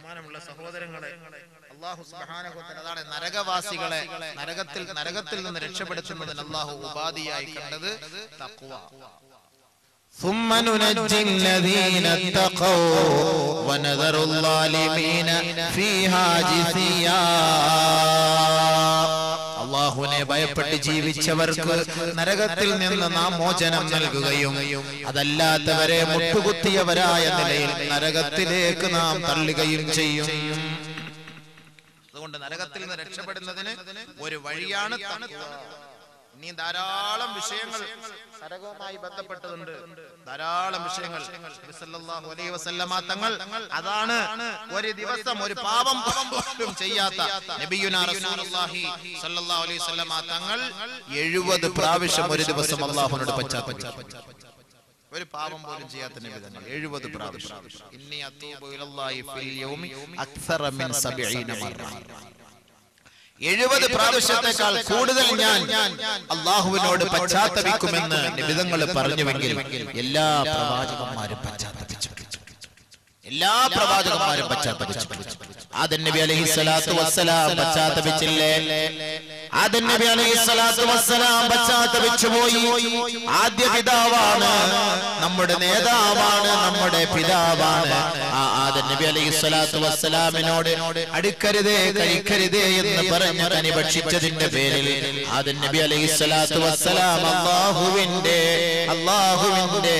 ബഹുമാനമുള്ള സഹോദരങ്ങളെ അള്ളാഹു സുബ്ഹാനഹു വ തആല അതാണ് നരകവാസികളെ നരകത്തിൽ നരകത്തിൽ നിന്ന് രക്ഷപ്പെടുത്തുന്നതിന് അള്ളാഹു ഉപാധിയായി കണ്ടത് തഖ്വ ثم ننجي الذين اتقوا ونذر الظالمين فيها جثيا അള്ളാഹുവിനെ ഭയപ്പെട്ട് ജീവിച്ചവർക്ക് നരകത്തിൽ നിന്ന് നാം മോചനം നൽകുകയും അതല്ലാത്തവരെ മുട്ടുകുത്തിയവരായ നിലയിൽ നരകത്തിലേക്ക് നാം തള്ളുകയും ചെയ്യും അതുകൊണ്ട് നരകത്തിൽ നിന്ന് രക്ഷപ്പെടുന്നതിന് ഒരു വഴിയാണ് തഖ്വ. ഇനി ധാരാളം വിഷയങ്ങൾ സരകവുമായി ബന്ധപ്പെട്ടതുണ്ട്. ധാരാളം വിഷയങ്ങൾ. അലൈഹി വസല്ലമ തങ്ങൾ അതാണ് ഒരു ദിവസം ഒരു പാപം പോലും ചെയ്യാത്ത നബിയുനാ റസൂലുള്ളാഹി സല്ലല്ലാഹു അലൈഹി വസല്ലമ തങ്ങൾ എഴുപത് പ്രാവശ്യം ഒരു ദിവസം അള്ളാഹുനോട് പശ്ചാത്തപിച്ചു. ഒരു പാപം പോലും ചെയ്യാത്ത നബി തന്നെ എഴുപത് പ്രാവശ്യം. ഇന്നി അത്തൂബു ഇലല്ലാഹി ഫിൽ യൗമി അക്സറ മിൻ സബഈന മറ എഴുപത് പ്രാവശ്യത്തെക്കാൾ കൂടുതൽ ഞാൻ അള്ളാഹുവിനോട് പശ്ചാത്തപിക്കുമെന്ന് നിബിതങ്ങൾ പറഞ്ഞുവെങ്കിൽ എല്ലാ പ്രവാചകന്മാരും പശ്ചാത്തപിച്ചു. എല്ലാ പ്രവാചകന്മാരും പശ്ചാത്തപിച്ചു. ആദൻ നബി അലൈഹി സ്വലാത്തു വസ്സലാം പശ്ചാത്തപിച്ചില്ലേ? ആദൻ നബി അലൈഹി സ്വലാത്തു വസ്സലാം പശ്ചാത്തപിച്ചു പോയി. ആദ്യ പിതാവാണ്. നമ്മുടെ നേതാവാണ് നമ്മുടെ പിതാവാണ്. ആ ആദൻ നബി അലൈഹി സ്വലാത്തു വസ്സലാമിനോട് അടുക്കരുതേ കഴിക്കരുതേ എന്ന് പറഞ്ഞ് തനി ഭക്ഷിച്ചതിന്റെ പേരിൽ ആദൻ നബി അലൈഹി സ്വലാത്തു വസ്സലാം അള്ളാഹുവിന്റെ അള്ളാഹുവിന്റെ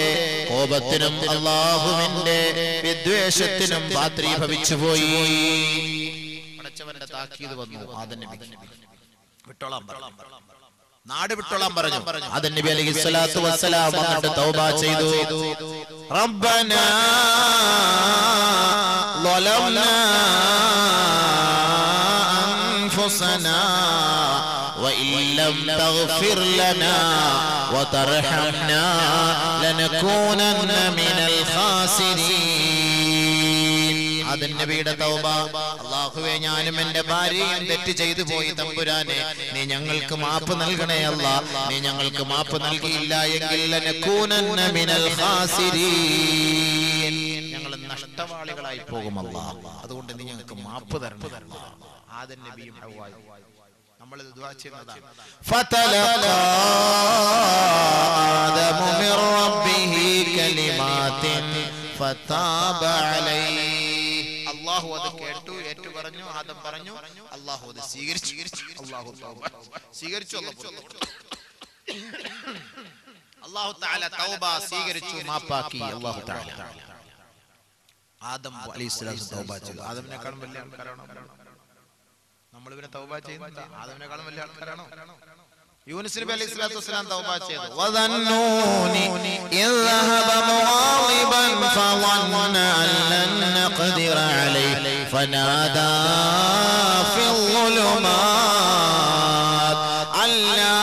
കോപത്തിനും അള്ളാഹുവിന്റെ വിദ്വേഷത്തിനും പാത്രീഭവിച്ചു പോയി. പടച്ചവന്റെ താക്കീത് വന്നു. ആദൻ നബി. വിട്ടോളാൻ പറഞ്ഞു നാട് വിട്ടോളാൻ പറഞ്ഞു അതൻ നബി അലൈഹി സ്വലാത്തു വസ്സലാം വന്നിട്ട് തൗബ ചെയ്തു റബ്ബന ظلمنا أنفسنا وإن لم تغفر لنا وترحمنا لنكونن من الخاسرين അതൻ നബിയുടെ തൗബ. അള്ളാഹുവെ ഞാനും എന്റെ ഭാര്യയും തെറ്റ് ചെയ്തു പോയി തമ്പുരാനെ. നീ ഞങ്ങൾക്ക് മാപ്പ് നൽകണേ അല്ല. നീ ഞങ്ങൾക്ക് മാപ്പ് നൽകിയില്ല എങ്കിൽ ഞങ്ങൾ നഷ്ടവാളികളായി പോകുമല്ല അതുകൊണ്ട് നീ ഞങ്ങൾക്ക് മാപ്പ് തരണം ആദൻ നബിയും നമ്മൾ ദുവാ ചെയ്യുന്നതാണ് ഫതലഖാദമു മിർ റബ്ബിഹി കലിമാത്തിൻ ഫതാബ അലൈ. പറഞ്ഞു അള്ളാഹു അത് സ്വീകരിച്ചു. അള്ളാഹു സ്വീകരിച്ചു അള്ളാഹു താല തൗബ. സ്വീകരിച്ചു മാപ്പാക്കി അള്ളാഹു താല ആദം അലൈഹി സ്വലാം തൗബ ചെയ്തു. ആദമിനെക്കാളും വലിയ ആൾക്കാരാണോ? നമ്മൾ ഇവനെ തൗബ ചെയ്യുന്നില്ല ആദമിനെക്കാളും വലിയ ആൾക്കാരാണോ? യൂനിസ് നബി അലൈഹി സ്വലാത്തു വസ്സലാം തൗബ ചെയ്തു. വദന്നൂനി ഇദ്ഹബ മുഗാളിബൻ ഫളന്ന അൻ ലൻ നഖദിറ فنادى في الظلمات أن لا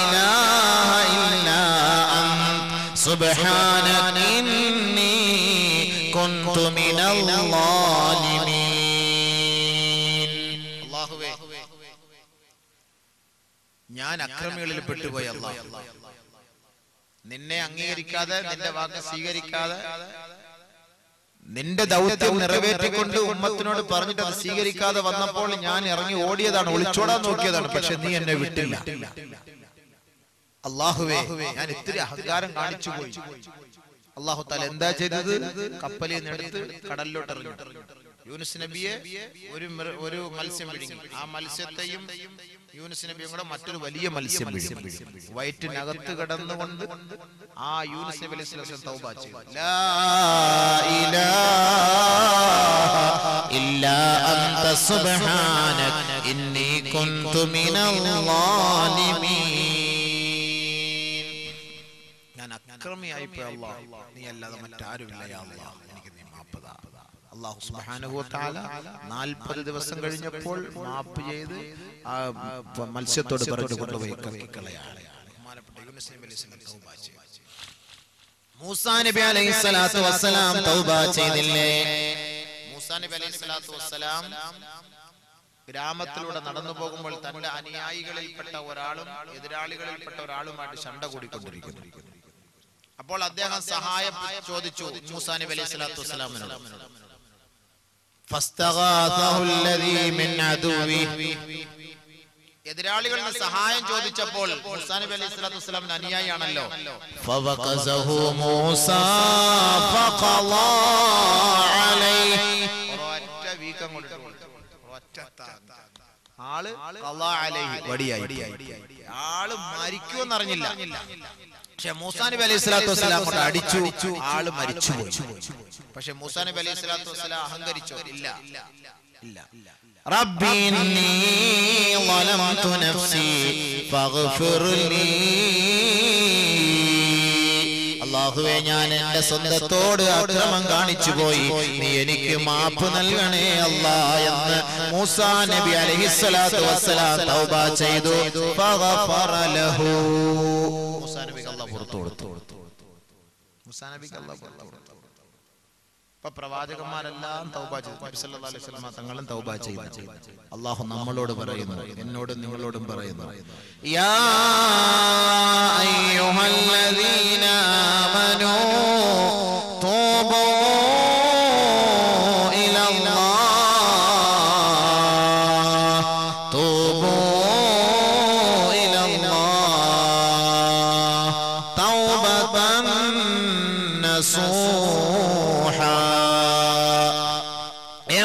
إله إلا أنت سبحانك إني كنت من الظالمين അള്ളാഹുവേ ഞാൻ അക്രമികളിൽ പെട്ടുപോയി അള്ളാഹ് നിന്നെ അംഗീകരിക്കാതെ നിന്റെ വാക്ക് സ്വീകരിക്കാതെ നിന്റെ ദൗത്യം നിറവേറ്റിക്കൊണ്ട് ഉമ്മത്തിനോട് പറഞ്ഞിട്ട് അത് സ്വീകരിക്കാതെ വന്നപ്പോൾ ഞാൻ ഇറങ്ങി ഓടിയതാണ് ഒളിച്ചോടാൻ നോക്കിയതാണ് പക്ഷെ നീ എന്നെ വിട്ടില്ല. അള്ളാഹുവേ ഞാൻ ഇത്തിരി അഹങ്കാരം കാണിച്ചു പോയി. അള്ളാഹു താല എന്താ ചെയ്തത്? കപ്പലിൽ നിന്ന് എടുത്ത് കടലിലോട്ട് എറിഞ്ഞു. യൂനുസ് നബിയെ ഒരു ഒരു മത്സ്യം വിഴുങ്ങി. ആ മത്സ്യത്തെയും യൂനുസ് നബിയും കൂടെ മറ്റൊരു വലിയ മത്സ്യം വിഴുങ്ങി. വയറ്റിനകത്ത് കിടന്നുകൊണ്ട് ആ യൂനുസ് നബി അലൈഹി സ്വലം തൗബ ഞാൻ അക്രമിയായി പോയി അല്ലാ നീ അല്ലാതെ മറ്റാരുമില്ല അല്ലാ അള്ളാഹു തആല 40 ദിവസം കഴിഞ്ഞപ്പോൾ മാപ്പ് ചെയ്ത് ആ മത്സ്യത്തോട് പറഞ്ഞു കൊണ്ടുപോയി മൂസാ നബി അലൈഹി സ്വലാത്തു വസ്സലാം തൗബ ചെയ്തില്ലേ? മൂസാ നബി അലൈഹി സ്വലാത്തു വസ്സലാം ഗ്രാമത്തിലൂടെ നടന്നു പോകുമ്പോൾ തന്റെ അനുയായികളിൽപ്പെട്ട ഒരാളും എതിരാളികളിൽപ്പെട്ട ഒരാളുമായിട്ട് ശണ്ട കൂടിക്കൊണ്ടിരിക്കുന്നു. അപ്പോൾ അദ്ദേഹം സഹായം ചോദിച്ചു മൂസാ നബി അലൈഹി സ്വലാത്തു വസ്സലാമിനോട്. എതിരാളികൾ സഹായം ചോദിച്ചപ്പോൾ മുസാ നബി അലൈഹി സ്വലാത്തു അനുയായിയാണല്ലോ. ഫവഖസഹു മൂസ ഫഖള അലൈഹി ആള് ഖളാ അലൈഹി വടിയായി ആള് മരിക്കുമെന്നറിഞ്ഞില്ല പക്ഷെ മൂസാ നബി അലൈഹി സ്വലാത്തു വസ്സലാം കൊണ്ട് അടിച്ചു ആള് മരിച്ചുപോയി പക്ഷെ മൂസാ നബി അലൈഹി സ്വലാത്തു വസ്സലാം അഹങ്കരിച്ചോ ഇല്ല ഇല്ല رب إني ظلمت نفسي فاغفر لي അള്ളാഹുവെ ഞാൻ എന്റെ സ്വന്തത്തോട് അക്രമം കാണിച്ചു പോയി. നീ എനിക്ക് മാപ്പ് നൽകണേ അല്ലാ എന്ന് മൂസാ നബി അലഹിസ്വലാത്തു വസ്സലാം തൗബ ചെയ്തു. മൂസാ നബിക്ക് അല്ലാഹ് പുറത്തു കൊടുത്തു. മൂസാ നബിക്ക് അല്ലാഹ് പുറത്തു കൊടുത്തു. ഇപ്പൊ പ്രവാചകന്മാരെല്ലാം തൗബ ചെയ്തു. തങ്ങളും തൗബ ചെയ്തു. അള്ളാഹു നമ്മളോട് പറയുന്നു. എന്നോടും നിങ്ങളോടും പറയുന്നു. യാ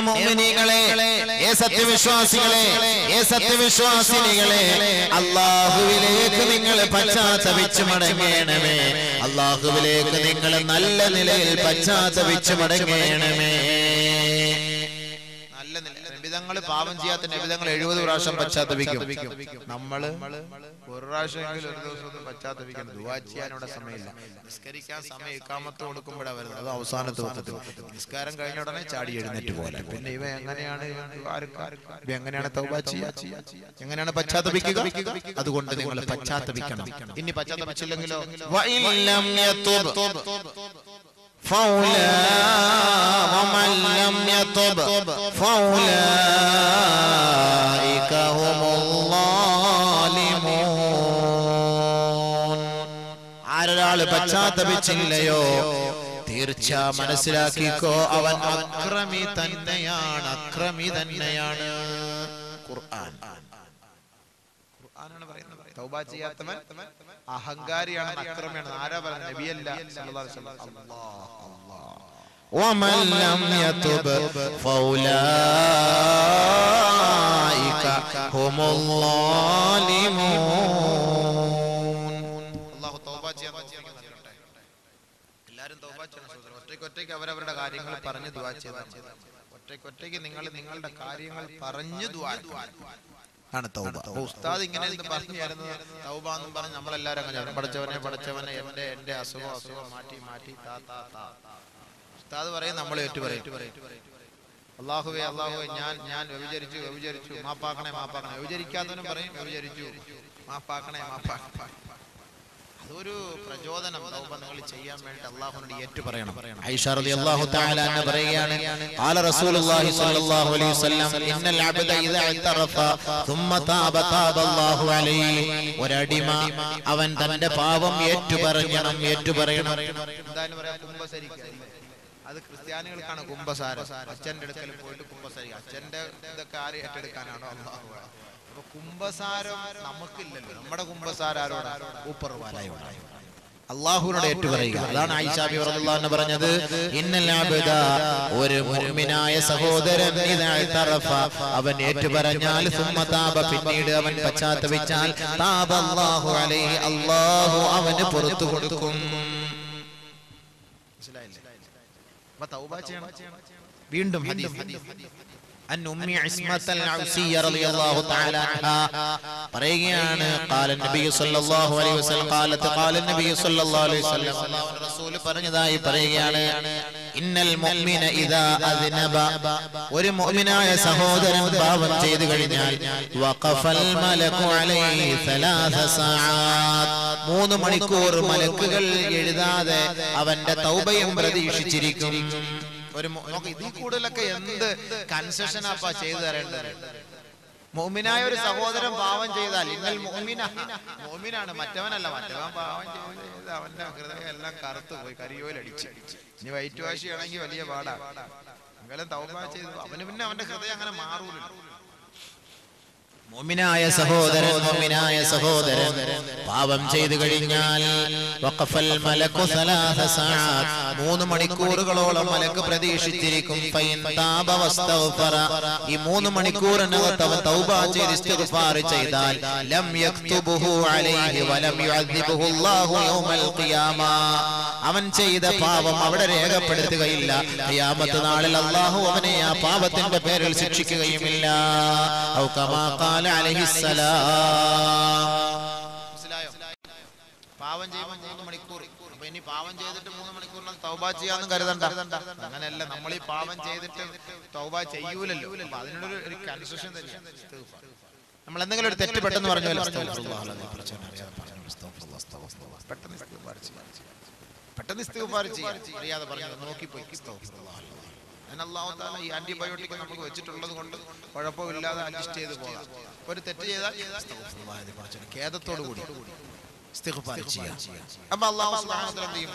മോമിനികളെ ഏ സത്യവിശ്വാസികളെ ഏ സത്യവിശ്വാസിനികളെ അള്ളാഹുവിലേക്ക് നിങ്ങൾ പശ്ചാത്തപിച്ചു മടങ്ങേണമേ. അള്ളാഹുവിലേക്ക് നിങ്ങൾ നല്ല നിലയിൽ പശ്ചാത്തപിച്ചു മടങ്ങണമേ. നിബിധങ്ങൾ പാപം ചെയ്യാത്ത നിബിധങ്ങൾ എഴുപത് പ്രാവശ്യം പശ്ചാത്തപിക്കും നമ്മള് ഒരു പ്രാവശ്യമെങ്കിലും ഒരു ദിവസം ഒന്ന് പശ്ചാത്തപിക്കണം ദുവാ ചെയ്യാനുള്ള സമയമില്ല നിസ്കരിക്കാൻ സമയം ഇക്കാമത്ത് കൊടുക്കുമ്പോഴാണ് വരുന്നത് അത് അവസാനത്തെ വക്കത്ത് നിസ്കാരം കഴിഞ്ഞ ഉടനെ ചാടി എഴുന്നേറ്റ് പോലെ പിന്നെ ഇവ എങ്ങനെയാണ് ദ്വാരക്കാർ? ഇവ എങ്ങനെയാണ് തൗബ ചെയ്യാ എങ്ങനെയാണ് പശ്ചാത്തപിക്കുക അതുകൊണ്ട് നിങ്ങൾ പശ്ചാത്തപിക്കണം ഇനി പശ്ചാത്തപിച്ചില്ലെങ്കിലോ وإن لم يتب فأولئك ومن لم يتب فأولئك هم الظالمون ആരൊരാള് പശ്ചാത്തപിച്ചില്ലയോ തീർച്ച മനസ്സിലാക്കിക്കോ അവൻ അക്രമി തന്നെയാണ് അക്രമി തന്നെയാണ് ഖുർആൻ ഖുർആനാണ് പറയുന്നത് തൗബ ചെയ്യാത്തവൻ അഹങ്കാരിയാണ് അക്രമിയാണ് ആരാ പറയുന്നത് നബിയല്ല സല്ലല്ലാഹു അലൈഹി വസല്ലം. അല്ലാഹ്, അല്ലാഹ്. ومن لم يتب فأولئك هم الظالمون അല്ലാഹു തൗബ ചെയ്യാൻ തൗഫീഖ് നൽകട്ടെ. എല്ലാവരും തൗബ ചെയ്യണം സഹോദരൻ. ഒറ്റയ്ക്ക് ഒറ്റയ്ക്ക് അവരവരുടെ കാര്യങ്ങൾ പറഞ്ഞ് ദുആ ചെയ്താൽ മതി. ഒറ്റയ്ക്ക് ഒറ്റയ്ക്ക് നിങ്ങൾ നിങ്ങളുടെ കാര്യങ്ങൾ പറഞ്ഞ് ദുആ ആണ് തൗബ അപ്പൊ ഉസ്താദ് ഇങ്ങനെ ഇത് പറഞ്ഞു തരുന്നത് തൗബ എന്നും പറഞ്ഞ് നമ്മളെല്ലാവരും അങ്ങനെ ചെയ്യണം. പടച്ചവനെ പടച്ചവനെ എന്റെ എന്റെ അസുഖം അസുഖം മാറ്റി മാറ്റി താ താ താ ഉസ്താദ് പറയും നമ്മൾ ഏറ്റു പറയും അള്ളാഹുവേ അള്ളാഹുവേ ഞാൻ ഞാൻ വ്യഭിചരിച്ചു വ്യഭിചരിച്ചു മാപ്പാക്കണേ മാപ്പാക്കണേ വ്യഭിചരിക്കാത്തവനും പറയും വ്യഭിചരിച്ചു മാപ്പാക്കണേ മാപ്പാക്കണേ അതൊരു പ്രചോദനം തൗബ നിങ്ങൾ ചെയ്യാൻ വേണ്ടി അള്ളാഹുനോട് ഏറ്റു പറയണം ഐഷ റളിയല്ലാഹു തആല പറയുകയാണ് ഖാല റസൂലുള്ളാഹി സ്വല്ലല്ലാഹു അലൈഹി വസല്ലം. ഇന്നൽ അബ്ദ ഇദാ ഇതറഫ ثم താബ താബ അല്ലാഹു അലൈഹി ഒരടിമ അവൻ തന്റെ പാപം ഏറ്റുപറയണം ഏറ്റുപറയണം. എന്തായാലും പറയാ അത് ക്രിസ്ത്യാനികൾക്കാണ് കുംഭസാരം. അച്ഛന്റെ അടുക്കൽ പോയിട്ട് കുംഭസാരി അച്ഛന്റെ ഇതൊക്കെ ആര് ഏറ്റെടുക്കാനാണോ അള്ളാഹു അപ്പൊ കുംഭസാരം നമുക്കില്ലല്ലോ. നമ്മുടെ കുംഭസാരം ആരോടാ ഊപ്പർ വാലായോടാ അള്ളാഹുവിനോട് ഏറ്റുപറയുക. അതാണ് ആയിഷാബി എന്ന് പറഞ്ഞത് ഇന്നലാബിത ഒരു മുഅ്മിനായ സഹോദരൻ ഇദാ ഇതറഫ അവൻ ഏറ്റുപറഞ്ഞാൽ സുമ്മ പിന്നീട് അവൻ പശ്ചാത്തപിച്ചാൽ താബ അല്ലാഹു അലൈഹി അല്ലാഹു അവന് പുറത്തു കൊടുക്കും. മനസ്സിലായില്ലേ? അപ്പൊ തൗബ ചെയ്യണം. വീണ്ടും പറഞ്ഞതായി പറയുകയാണ് ഇന്നൽ മുഅ്മിന ഇദാ അദ്നബ. ഒരു മുഅ്മിനായ സഹോദരൻ പാപം ചെയ്തു കഴിഞ്ഞാൽ വഖഫൽ മലക്കു അലൈഹി സലാസ സആത്ത് മൂന്ന് മണിക്കൂർ മലക്കുകൾ എഴുതാതെ അവന്റെ തൗബയും പ്രതീക്ഷിച്ചിരിക്കും. ഒരു ഇതിൽ കൂടുതലൊക്കെ എന്ത് കൺസെഷൻ അപ്പ ചെയ്തു തരേണ്ടത്? മോമിനായ ഒരു സഹോദരൻ പാവം ചെയ്താൽ ഇന്നൽ മോമിന മോമിനാണ് മറ്റവനല്ല മറ്റവൻ പാവം ചെയ്ത് അവന്റെ ഹൃദയം എല്ലാം കറുത്തു പോയി കരിയോലടിച്ച്. ഇനി വൈറ്റ് വാശി ആണെങ്കിൽ വലിയ പാടാ. എങ്കിലും തൗബ ചെയ്തു അവന് പിന്നെ അവന്റെ ഹൃദയം അങ്ങനെ മാറൂലല്ലോ. മുഅ്മിനായ സഹോദരൻ മോമിനായ സഹോദരൻ പാപം ചെയ്തു കഴിഞ്ഞാൽ വഖഫൽ മലക്കു സലാഹ സആത്ത് മൂന്ന് മണിക്കൂറുകളോളം മലക്ക് പ്രതീക്ഷിച്ചിരിക്കും. ഫൈൻ താബ വസ്തഗ്ഫറ ഈ മൂന്ന് മണിക്കൂറിനകത്ത് അവൻ തൗബ ചെയ്ത് ഇസ്തിഗ്ഫാർ ചെയ്താൽ ലം യക്തുബുഹു അലൈഹി വലം യുഅദ്ദിബുഹു അല്ലാഹു യൗമൽ ഖിയാമ. അവൻ ചെയ്ത പാപം അവിടെ രേഖപ്പെടുത്തുകയില്ല. ഖിയാമത്ത് നാളിൽ അല്ലാഹു അവനെ ആ പാപത്തിന്റെ പേരിൽ ശിക്ഷിക്കുകയുമില്ല. ഔ കമാ ഖാല അലൈഹിസ്സലാം. പാവം ചെയ്യുമ്പോൾ മൂന്ന് മണിക്കൂർ അപ്പൊ ഇനി പാവം ചെയ്തിട്ട് മൂന്ന് മണിക്കൂറിനും തൗബ ചെയ്യാന്നും കരുതണ്ട. അങ്ങനെയല്ല നമ്മൾ ഈ പാവം ചെയ്തിട്ട് തൗബ ചെയ്യൂലല്ലോ. അപ്പൊ അതിനൊരു ഒരു കൺസെഷൻ. നമ്മൾ എന്തെങ്കിലും ഒരു തെറ്റ് പെട്ടെന്ന് പറഞ്ഞു പെട്ടെന്ന്. പെട്ടെന്ന്. അറിയാതെ പറഞ്ഞു നോക്കിപ്പോയി. അതിന് അല്ലാഹു തആല ഈ ആന്റിബയോട്ടിക് നമുക്ക് വെച്ചിട്ടുള്ളത് കൊണ്ട് കുഴപ്പമില്ലാതെ അഡ്ജസ്റ്റ് ചെയ്ത് പോകാം. ഒരു തെറ്റ് ചെയ്താൽ ഖേദത്തോടു കൂടി. അപ്പൊ അള്ളാഹു എന്ത് ചെയ്യും?